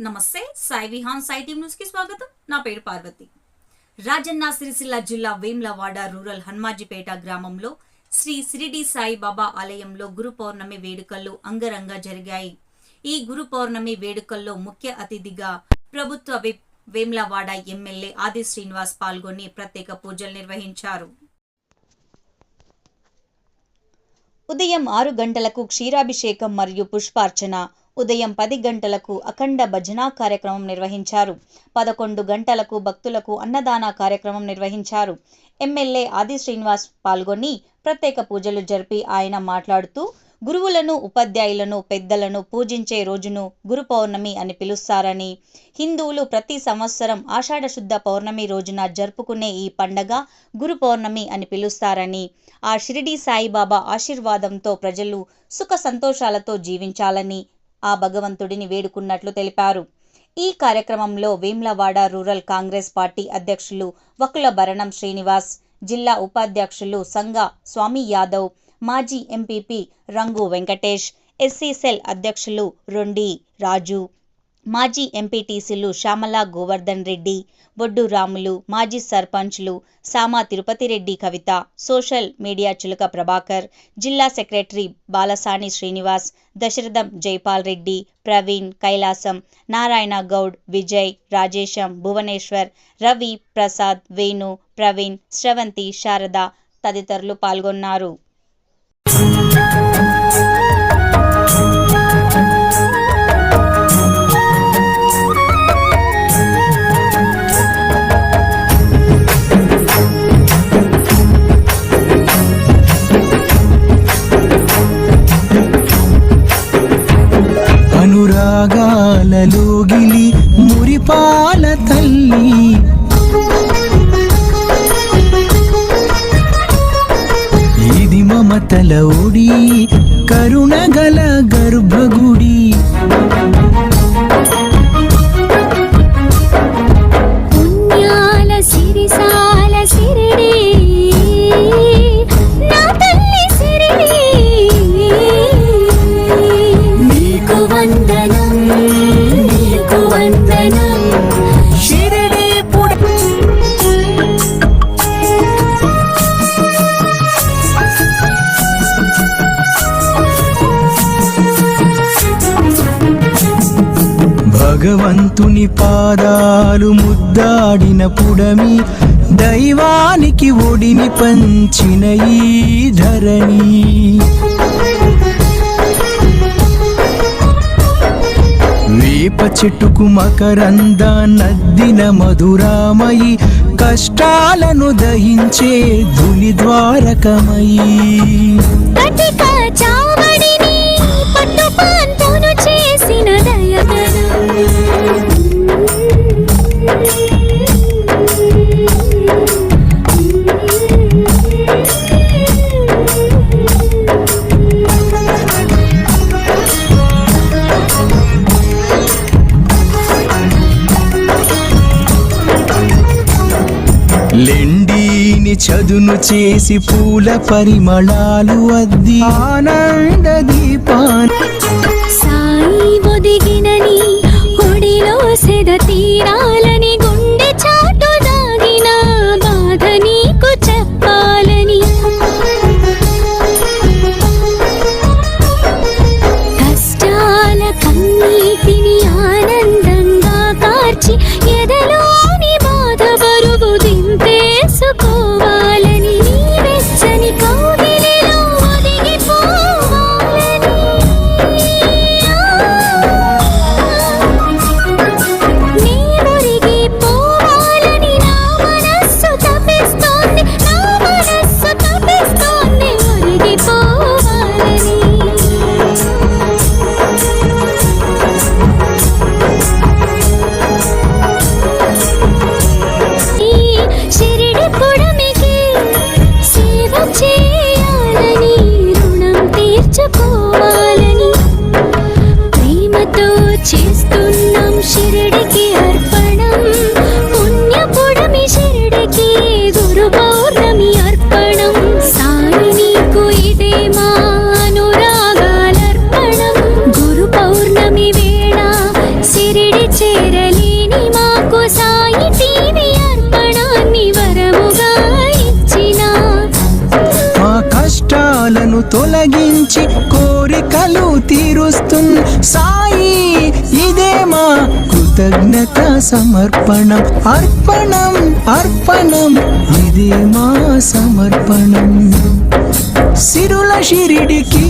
నమస్తే సాయి విహాన్ సాయి టీమ్ న్యూస్కి స్వాగతం. నా పేరు పార్వతి. రాజన్న సిరిసిల్ల జిల్లా వేమ్లవాడ రూరల్ హనుమాజీపేట గ్రామంలో శ్రీ సిరిడి సాయి బాబా ఆలయంలో గురు పౌర్ణమి వేడుకలు అంగరంగ జరిగాయి. ఈ గురు పౌర్ణమి వేడుకల్లో ముఖ్య అతిథిగా ప్రభుత్వ వేమ్లవాడ ఎమ్మెల్యే ఆది శ్రీనివాస్ పాల్గొని ప్రత్యేక పూజలు నిర్వహించారు. ఉదయం ఆరు గంటలకు క్షీరాభిషేకం మరియు పుష్పార్చన ఉదయం పది గంటలకు అఖండ భజనా కార్యక్రమం నిర్వహించారు. పదకొండు గంటలకు భక్తులకు అన్నదాన కార్యక్రమం నిర్వహించారు. ఎమ్మెల్యే ఆది శ్రీనివాస్ పాల్గొని ప్రత్యేక పూజలు జరిపి ఆయన మాట్లాడుతూ గురువులను ఉపాధ్యాయులను పెద్దలను పూజించే రోజును గురు పౌర్ణమి అని పిలుస్తారని హిందువులు ప్రతి సంవత్సరం ఆషాఢ శుద్ధ పౌర్ణమి రోజున జరుపుకునే ఈ పండగ గురు పౌర్ణమి అని పిలుస్తారని ఆ షిరిడి సాయిబాబా ఆశీర్వాదంతో ప్రజలు సుఖ సంతోషాలతో జీవించాలని ఆ భగవంతుడిని వేడుకున్నట్లు తెలిపారు. ఈ కార్యక్రమంలో వేమ్లవాడ రూరల్ కాంగ్రెస్ పార్టీ అధ్యక్షులు వకుల భరణం శ్రీనివాస్ జిల్లా ఉపాధ్యక్షులు సంగ స్వామి యాదవ్ మాజీ ఎంపీపీ రంగు వెంకటేష్ ఎస్సీ సెల్ అధ్యక్షులు రొండి రాజు మాజీ ఎంపీటీసీలు శ్యామల గోవర్ధన్ రెడ్డి బొడ్డు రాములు మాజీ సర్పంచ్లు సామా తిరుపతిరెడ్డి కవిత సోషల్ మీడియా చిలుక ప్రభాకర్ జిల్లా సెక్రటరీ బాలసాని శ్రీనివాస్ దశరథం జైపాల్ రెడ్డి ప్రవీణ్ కైలాసం నారాయణ గౌడ్ విజయ్ రాజేశం భువనేశ్వర్ రవి ప్రసాద్ వేణు ప్రవీణ్ శ్రవంతి శారద తదితరులు పాల్గొన్నారు. భగవంతుని పాదాలు ముద్దాడిన పుడమి దైవానికి ఒడిని పంచిన ఈ ధరణి. వేప చెట్టుకు మకరంద నద్దిన మధురామయి కష్టాలను దహించే ధుని ద్వారకమయీ. లెండీని చదును చేసి పూల పరిమళాలు అద్ది. ఆనంద దీపాన్ సాయి ఒదిగినని ఒడిలో సెద తీరాలని కృతజ్ఞత సమర్పణం అర్పణం అర్పణం ఇదే మా సమర్పణం సిరుల షిరిడికి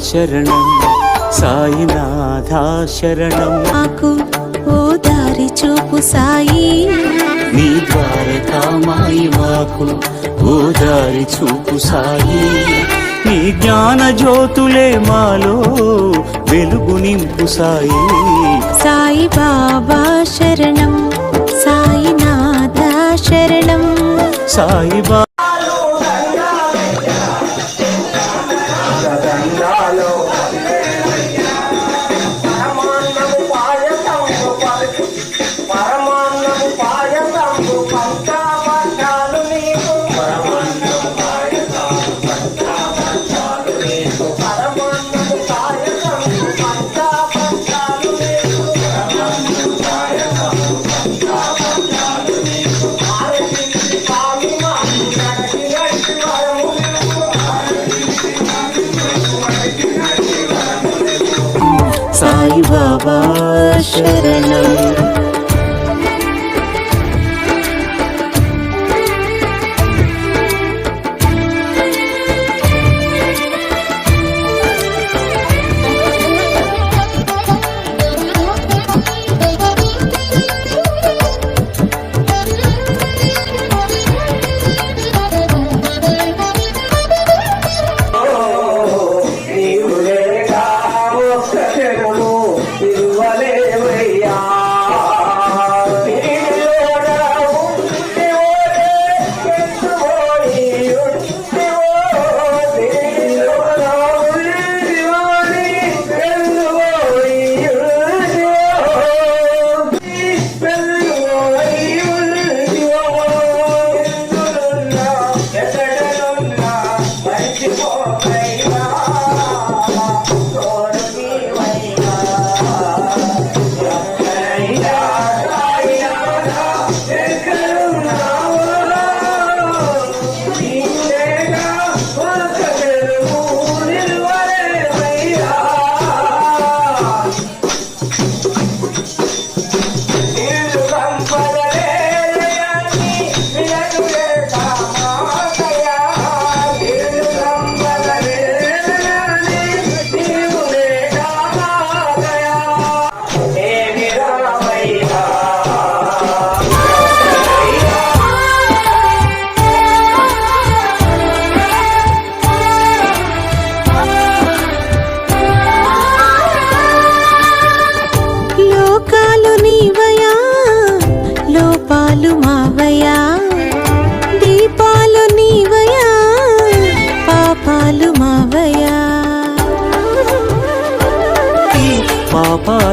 శరణం సాయినాథా శరణం మాకు ఓ దారి చూపు సాయి. నీ ద్వారకామాయి మాకు ఓ దారి చూపు సాయి. నీ జ్ఞాన జ్యోతులే మాలో వెలుగు నింపు సాయి. సాయి బాబా శరణం సాయినాథ శరణం. సాయి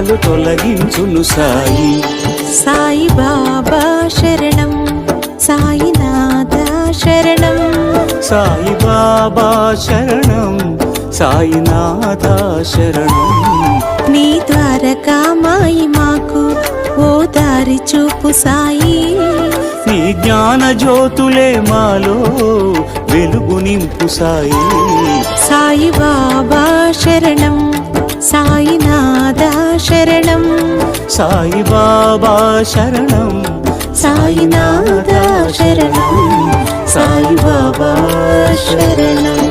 పాపాలు తొలగించును సాయి. సాయి బాబా శరణం సాయినాథ శరణం. సాయి బాబా శరణం సాయినాథ శరణం. నీ ద్వారకా మాయి మాకు ఓ దారి చూపు సాయి. నీ జ్ఞాన జ్యోతులే మాలో వెలుగు నింపు సాయి. సాయి బాబా శరణం సాయినాథ శరణం సాయి బాబా శరణం సాయినాథ శరణం సాయి బాబా శరణం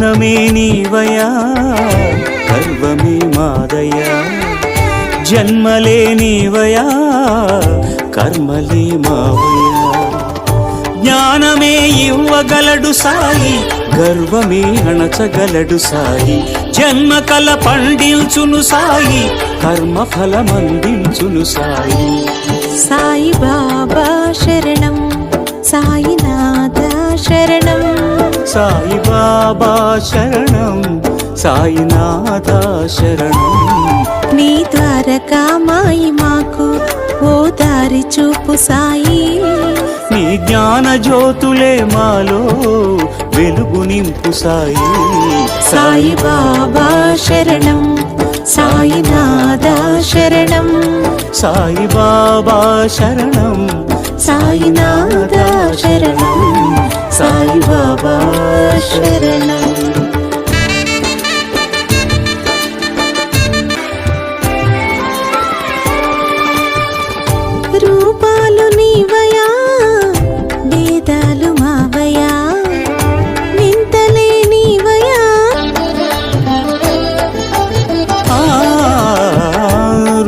జ్ఞానమే నీవయా? గర్వమే మాదయా? జన్మలే నీవయా? కర్మలే మావయా? జ్ఞానమే ఇవ్వగలడు సాయి గర్వమే అణచగలడు సాయి. జన్మ కల పండించును సాయి కర్మ ఫలమందించును సాయి. సాయి బాబా శరణం సాయినాథ శరణం. సాయి బాబా శరణం సాయినాథ శరణం. నీ ద్వారకా మాయి మాకు ఓ దారి చూపు సాయి. నీ జ్ఞాన జ్యోతులే మాలో వెలుగు నింపు సాయి. సాయి బాబా శరణం సాయినాథ శరణం. సాయి బాబా శరణం సాయినాథ శరణం. శరణం రూపాలు నీవయా వేదాలు మావయా వింతలే నీవయా.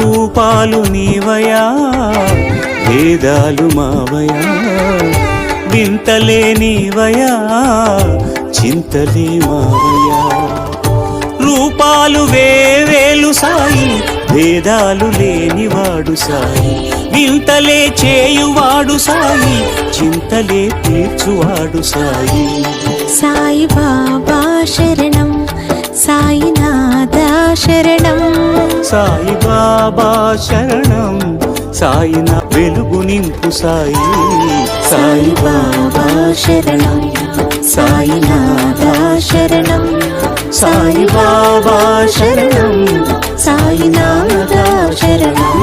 రూపాలు నీవయా వేదాలు మావయా. వింతలే నీవయా చింతలే మావయా రూపాలు వేవేలు సాయి భేదాలు లేనివాడు సాయి. వింతలే చేయువాడు సాయి చింతలే తీర్చువాడు సాయి. సాయి బాబా శరణం సాయినాథ శరణం. సాయి బాబా శరణం సాయి నా వెలుగు నింపు సాయి. సాయి బాబా శరణం సాయినాథ శరణం సాయి బాబా శరణం సాయినాథ శరణం.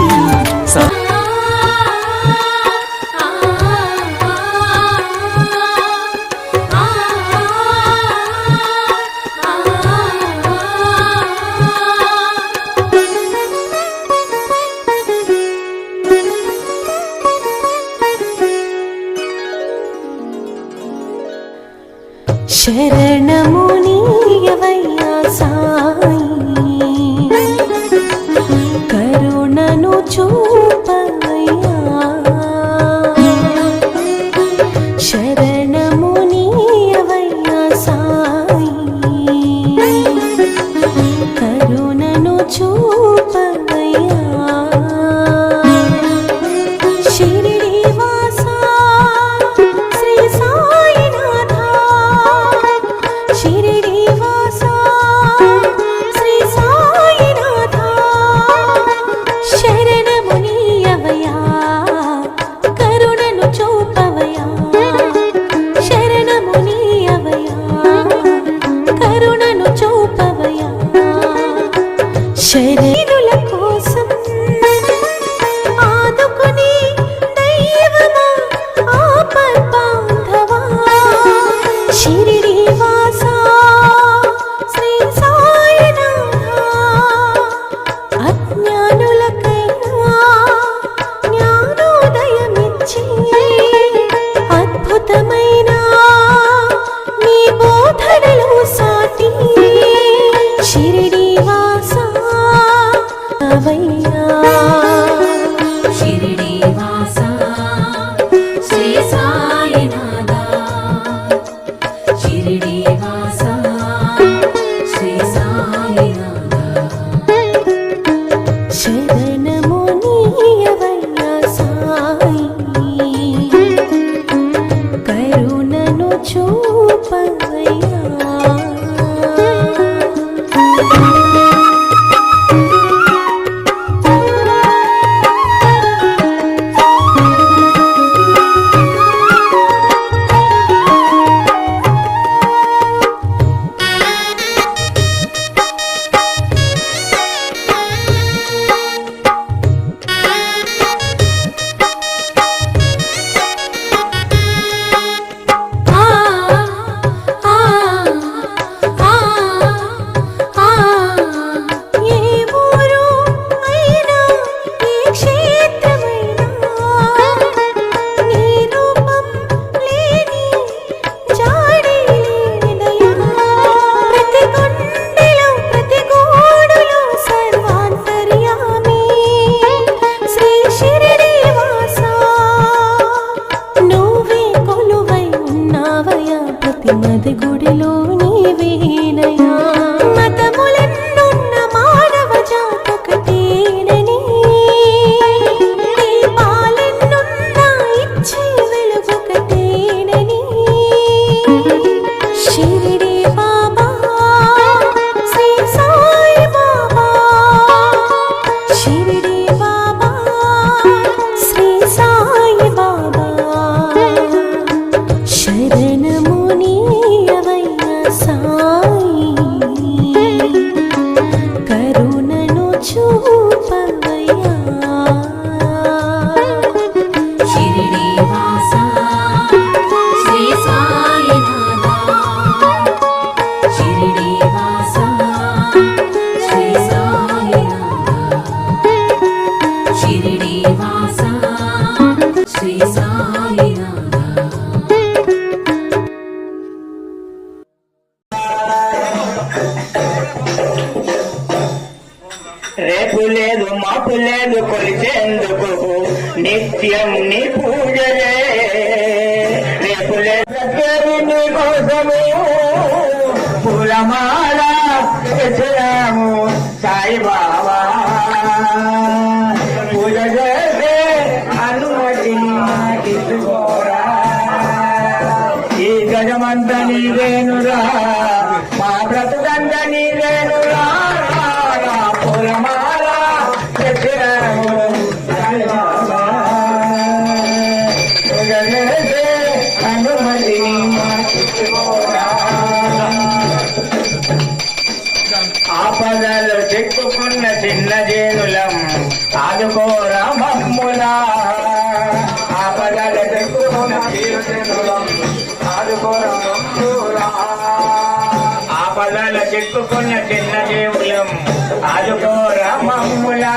శ్రీ చిన్న జేనులం. ఆదుకోరా మమ్ములా ఆపదల చిక్కుకున్న చిన్న జేనులం. చిక్కుకున్న చిన్న జీవులం ఆదుకోరా మమ్ములా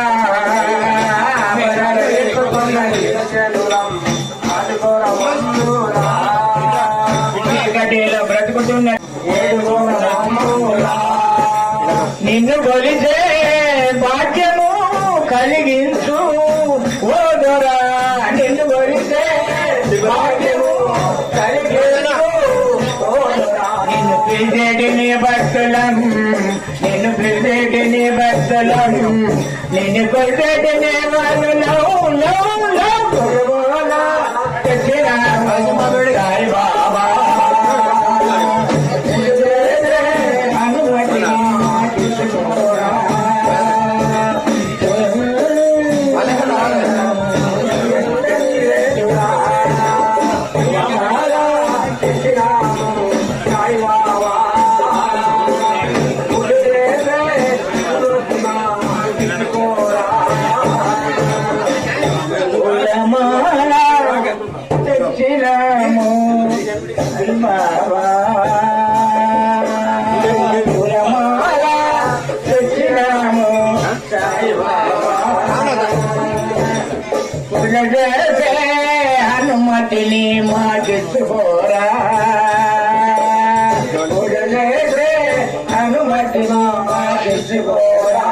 మాకిచ్చుకోరా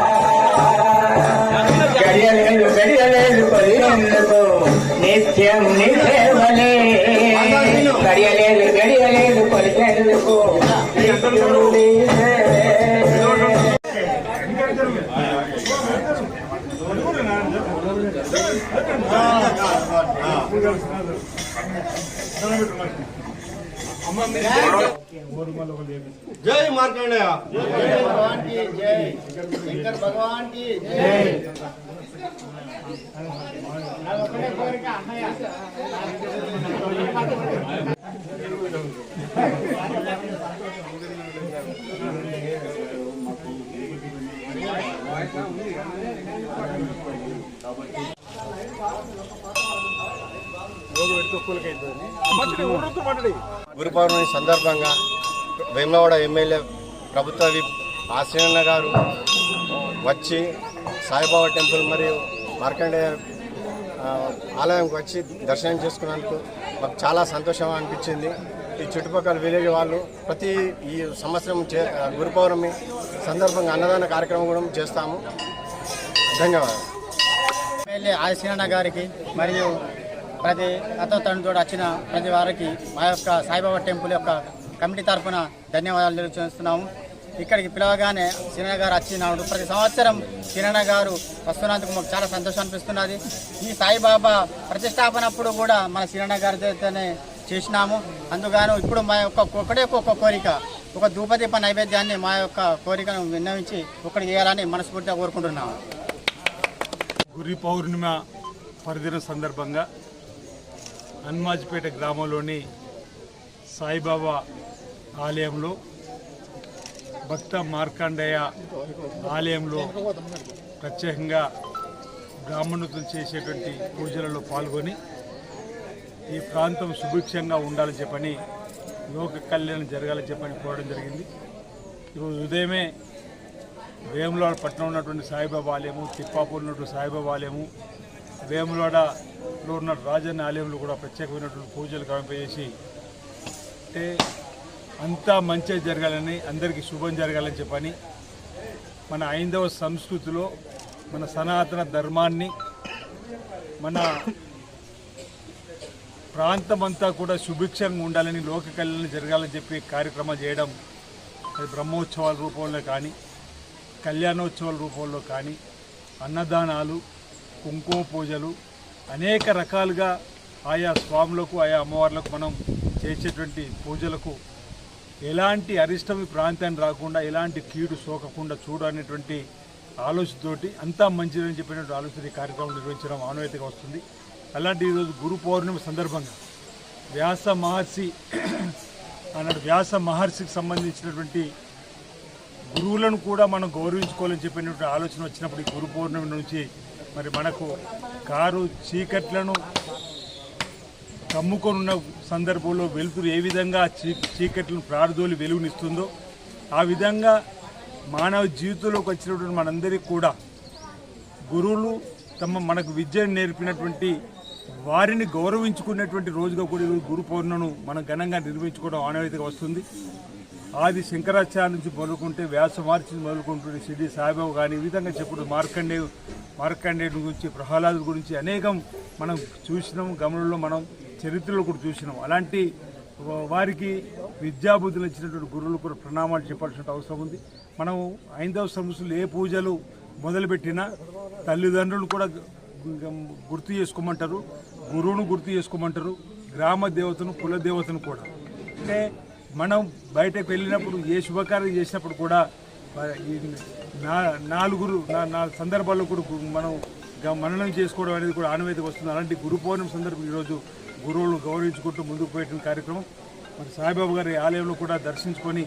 గడియలేదు గడియలేదు కొలియందుకు నిత్యం నిసేవలే గడియలేదు గడియలేదు జై మార్కండేయ. జై సందర్భంగా వేములవాడ ఎమ్మెల్యే ప్రభుత్వ ఆశ్రయన్న గారు వచ్చి సాయిబాబా టెంపుల్ మరియు మార్కండేయ ఆలయంకి వచ్చి దర్శనం చేసుకున్నందుకు మాకు చాలా సంతోషం అనిపించింది. ఈ చుట్టుపక్కల విలేజ్ వాళ్ళు ప్రతి ఈ సంవత్సరం చే గురు పౌర్ణమి సందర్భంగా అన్నదాన కార్యక్రమం కూడా చేస్తాము. ధన్యవాదాలు. ఎమ్మెల్యే ఆదిశీనన్న గారికి మరియు ప్రతి అతను వచ్చిన ప్రతి వారికి మా యొక్క సాయిబాబా టెంపుల్ యొక్క కమిటీ తరఫున ధన్యవాదాలు తెలియజేస్తున్నాము ఇక్కడికి పిలవగానే సీనన్న గారు వచ్చినాడు. ప్రతి సంవత్సరం సీనన్న గారు వస్తున్నందుకు మాకు చాలా సంతోషం అనిపిస్తున్నది. ఈ సాయిబాబా ప్రతిష్టాపనప్పుడు కూడా మన సీనన్న గారి చేతనే చేసినాము. అందుగాను ఇప్పుడు మా యొక్క ఒకటే ఒక్కొక్క కోరిక ఒక ధూపదీప నైవేద్యాన్ని మా యొక్క కోరికను విన్నవించి ఒకటి చేయాలని మనస్ఫూర్తిగా కోరుకుంటున్నాము. గురి పౌర్ణిమ పర్వదిన సందర్భంగా హన్మాజ్పేట గ్రామంలోని సాయిబాబా ఆలయంలో భక్త మార్కాండేయ ఆలయంలో ప్రత్యేకంగా బ్రాహ్మణుతం చేసేటువంటి పూజలలో పాల్గొని ఈ ప్రాంతం సుభిక్షంగా ఉండాలని చెప్పని లోక కళ్యాణం జరగాలని చెప్పని కోరడం జరిగింది. ఈరోజు ఉదయమే వేములవాడ పట్టణం ఉన్నటువంటి సాయిబాబా ఆలయము తిప్పాపూర్ ఉన్నటువంటి సాయిబాబా ఆలయము వేములవాడలో ఉన్న రాజన్న ఆలయంలో కూడా ప్రత్యేకమైనటువంటి పూజలు కంపజేసి అంటే అంతా మంచిగా జరగాలని అందరికీ శుభం జరగాలని చెప్పని మన ఐందవ సంస్కృతిలో మన సనాతన ధర్మాన్ని మన ప్రాంతమంతా కూడా సుభిక్షంగా ఉండాలని లోక కళ్యాణం జరగాలని చెప్పి కార్యక్రమం చేయడం అది బ్రహ్మోత్సవాల రూపంలో కానీ కళ్యాణోత్సవాల రూపంలో కానీ అన్నదానాలు కుంకుమ పూజలు అనేక రకాలుగా ఆయా స్వాములకు ఆయా అమ్మవార్లకు మనం చేసేటువంటి పూజలకు ఎలాంటి అరిష్టం ఈ ప్రాంతాన్ని రాకుండా ఎలాంటి కీడు సోకకుండా చూడనేటువంటి ఆలోచనతోటి అంతా మంచిదని చెప్పినటువంటి ఆలోచన ఈ కార్యక్రమం నిర్వహించడం ఆనవాయితీగా వస్తుంది. అలాంటి ఈరోజు గురు పౌర్ణమి సందర్భంగా వ్యాస మహర్షి అన్నట్టు వ్యాస మహర్షికి సంబంధించినటువంటి గురువులను కూడా మనం గౌరవించుకోవాలని చెప్పినటువంటి ఆలోచన వచ్చినప్పుడు ఈ గురు పౌర్ణమి నుంచి మరి మనకు కారు చీకట్లను కమ్ముకొనున్న సందర్భంలో వెలుతురు ఏ విధంగా చీ చీకట్లను ప్రారదోలి వెలుగునిస్తుందో ఆ విధంగా మానవ జీవితంలోకి వచ్చినటువంటి మనందరికీ కూడా గురువులు తమ మనకు విద్యను నేర్పినటువంటి వారిని గౌరవించుకునేటువంటి రోజుగా కూడా ఈరోజు గురు పౌర్ణను మనం ఘనంగా నిర్వహించుకోవడం ఆనవాయితీగా వస్తుంది. ఆది శంకరాచార్య నుంచి మొదలుకుంటే వ్యాస మార్చి నుంచి మొదలుకుంటుంది సిద్ధి సాయిబాబు కానీ ఈ విధంగా చెప్పుడు మార్కండే మార్కండేయుడి గురించి ప్రహ్లాదు గురించి అనేకం మనం చూసినాం గమనంలో మనం చరిత్రలో కూడా చూసినాం. అలాంటి వారికి విద్యాబుద్ధులు ఇచ్చినటువంటి గురువులు కూడా ప్రణామాలు చెప్పాల్సిన అవసరం ఉంది. మనం ఐదవ సంవత్సరాలు ఏ పూజలు మొదలుపెట్టినా తల్లిదండ్రులు కూడా గుర్తు చేసుకోమంటారు. గురువును గుర్తు చేసుకోమంటారు. గ్రామ దేవతను కుల దేవతను కూడా. అంటే మనం బయటకు వెళ్ళినప్పుడు ఏ శుభకార్యం చేసినప్పుడు కూడా నా నాలుగురు నా సందర్భాల్లో కూడా మనం మననం చేసుకోవడం అనేది కూడా ఆనవేదికి వస్తుంది. అలాంటి గురు పౌర్ణమి సందర్భం ఈరోజు గురువులను గౌరవించుకుంటూ ముందుకు పోయేటువంటి కార్యక్రమం. మరి సాయిబాబా గారి ఆలయంలో కూడా దర్శించుకొని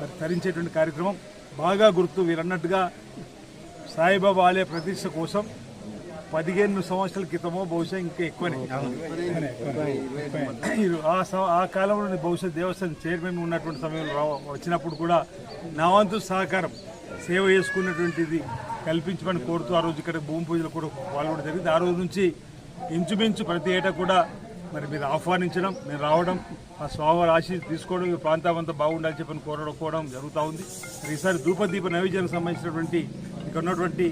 మరి తరించేటువంటి కార్యక్రమం. బాగా గుర్తు వీరన్నట్టుగా అన్నట్టుగా సాయిబాబా ఆలయ ప్రతిష్ట కోసం పదిహేను సంవత్సరాల క్రితమో బహుశా ఇంకా ఎక్కువనే. ఆ సమ- ఆ కాలంలో బహుశా దేవస్థానం చైర్మన్ ఉన్నటువంటి సమయంలో వచ్చినప్పుడు కూడా నా వంతు సహకారం సేవ చేసుకున్నటువంటిది కల్పించమని కోరుతూ ఆ రోజు ఇక్కడ భూమి పూజలు కూడా పాల్గొనడం జరిగింది. ఆ రోజు నుంచి ఇంచుమించు ప్రతి ఏటా కూడా మరి మీరు ఆహ్వానించడం మీరు రావడం ఆ స్వామివారి ఆశీస్ తీసుకోవడం ఈ ప్రాంతం అంతా బాగుండాలని చెప్పని కోరడం జరుగుతూ ఉంది. మరి ఈసారి ధూపదీప నైవేద్యానికి సంబంధించినటువంటి ఇక్కడ ఉన్నటువంటి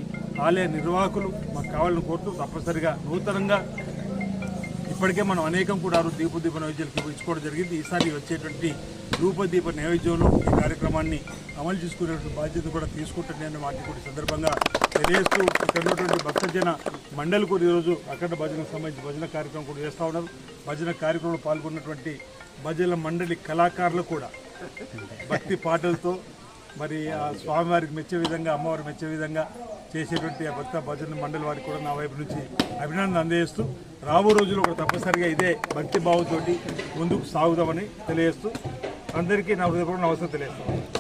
ఆలయ నిర్వాహకులు మాకు కావాలని కోరుతూ తప్పనిసరిగా నూతనంగా ఇప్పటికే మనం అనేకం కూడా ఆరు దీపదీప నైవేద్యాలకు ఇచ్చుకోవడం జరిగింది. ఈసారి వచ్చేటువంటి ధూపదీప నైవేద్యంలో ఈ కార్యక్రమాన్ని అమలు చేసుకునేటువంటి బాధ్యత కూడా తీసుకుంటాను నేను వాటిని కూడా సందర్భంగా తెలియజేస్తూ ఇక్కడ ఉన్నటువంటి భక్తజన మండలి కూడా ఈరోజు అఖండ భజనకు సంబంధించి భజన కార్యక్రమం కూడా చేస్తూ ఉన్నారు. భజన కార్యక్రమంలో పాల్గొన్నటువంటి భజన మండలి కళాకారులు కూడా భక్తి పాటలతో మరి ఆ స్వామివారికి మెచ్చే విధంగా అమ్మవారికి మెచ్చే విధంగా చేసేటువంటి ఆ భక్త భజన మండలి వారికి కూడా నా వైపు నుంచి అభినందన అందజేస్తూ రాబో రోజుల్లో కూడా తప్పనిసరిగా ఇదే భక్తి భావంతో ముందుకు సాగుదామని తెలియజేస్తూ అందరికీ నా హృదయపూర్వక అవసరం తెలియజేస్తాను.